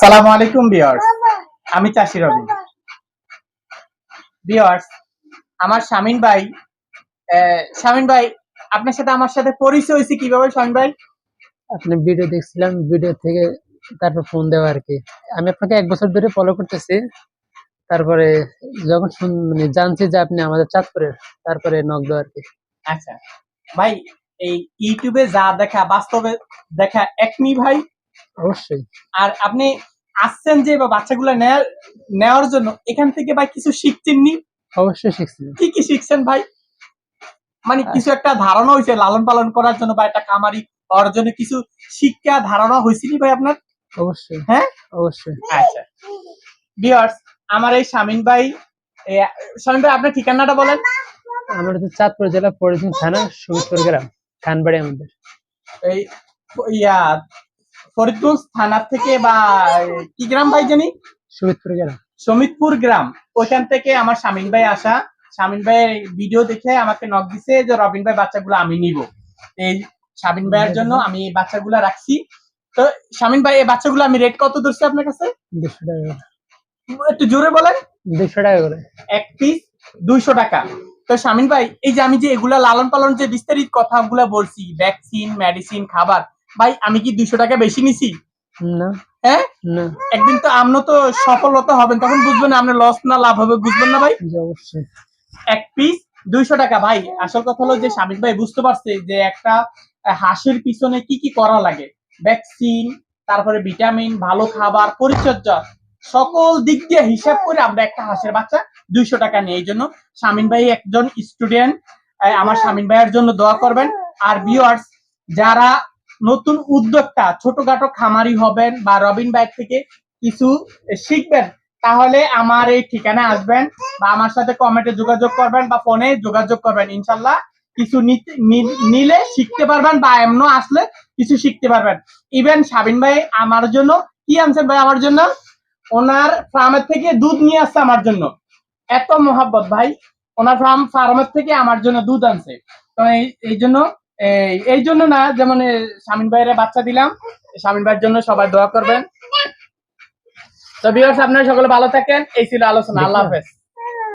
সালামু আলাইকুম বিয়ার্স আমি চাষি রবি বিয়ার্স আমার শামিন ভাই শামিন ভাই, আপনার সাথে আমার সাথে পরিচয় হয়েছে কীভাবে শামিন ভাই? আপনি ভিডিও দেখছিলাম ভিডিও থেকে তারপর ফোন দেওয়া আর কি। আমি আপনাকে এক বছর ধরে ফলো করতেছি। তারপরে যখন মানে জানছি যে আপনি আমাদের চাঁদপুরের তারপরে নক দেওয়া আর কি। আচ্ছা। ভাই এই ইউটিউবে যা দেখা বাস্তবে দেখা একমি ভাই। অবশ্যই। আর আপনি আসছেন যে বা বাচ্চাগুলো নেয়ার নেওয়ার জন্য এখান থেকে ভাই কিছু শিখছেন নি অবশ্যই শিখছি। কি কি শিখছেন ভাই? মানে কিছু একটা ধারণা হয়েছে লালন পালন করার জন্য বা একটা খামারি হওয়ার জন্য কিছু শিক্ষা ধারণা হয়েছে নি ভাই আপনার? অবশ্যই। হ্যাঁ? অবশ্যই। আচ্ছা। বিয়ার্স আমার এই শামিন ভাই এ, শামিন ভাই আপনার ঠিকানাটা বলেন। আমরা হচ্ছে চাঁদপুর জেলা পরিচিন থানা সুমিতপুর গ্রাম খানবাড়ি আমাদের এই ইয়া ফরিদগঞ্জ থানা থেকে বা কি গ্রাম ভাই জানি? সুমিতপুর গ্রাম। সমিতপুর গ্রাম। ওইখান থেকে আমার শামিন ভাই আসা। শামিন ভাইয়ের ভিডিও দেখে আমাকে নক দিছে যে রবিন ভাই বাচ্চাগুলো আমি নিব। এই শামিন ভাইয়ের জন্য আমি এই বাচ্চাগুলো রাখছি। তো শামিন ভাই এই বাচ্চাগুলো আমি রেট কত ধরছি আপনার কাছে? দুশো টাকা। একটু জোরে বলেন। দুশো টাকা করে। এক পিস দুইশো টাকা। তো শামিন ভাই এই যে আমি যে এগুলা লালন পালন যে বিস্তারিত কথাগুলো বলছি ভ্যাকসিন মেডিসিন খাবার ভাই আমি কি দুইশো টাকা বেশি নিছি? না। হ্যাঁ? না। একদিন তো আপনি তো সফলতা হবেন তখন বুঝবেন আপনার লস না লাভ হবে বুঝবেন না ভাই? অবশ্যই। এক পিস দুইশো টাকা ভাই। আসল কথা হলো যে শামিক ভাই বুঝতে পারছে যে একটা হাঁসের পিছনে কি কি করা লাগে। ভ্যাকসিন তারপরে ভিটামিন ভালো খাবার পরিচর্যা। সকল দিক দিয়ে হিসাব করে আমরা একটা হাঁসের বাচ্চা দুইশো টাকা নিই। এই জন্য শামিন ভাই একজন স্টুডেন্ট আমার শামিন ভাইয়ের জন্য দোয়া করবেন। আর ভিউয়ার্স যারা নতুন উদ্যোক্তা, ছোটখাটো খামারি হবেন বা রবিন ভাই থেকে কিছু শিখবেন, তাহলে আমার এই ঠিকানায় আসবেন বা আমার সাথে কমেন্টে যোগাযোগ করবেন বা ফোনে যোগাযোগ করবেন। ইনশাল্লাহ কিছু নিলে শিখতে পারবেন বা এমন আসলে কিছু শিখতে পারবেন। ইভেন সাবিন ভাই আমার জন্য, কি আনছেন ভাই আমার জন্য? ওনার ফার্মের থেকে দুধ নিয়ে আসছে আমার জন্য। এত মোহাব্বত ভাই। ওনার ফার্ম ফার্মের থেকে আমার জন্য দুধ আনছে। তো এই- জন্য এই- জন্য না যেমন স্বামীন শামিন ভাইয়ের বাচ্চা দিলাম। শামিন ভাইয়ের জন্য সবাই দোয়া করবেন। তো বিয়ার্স আপনারা সকলে ভালো থাকেন। এই ছিল আলোচনা। আল্লাহ হাফেজ।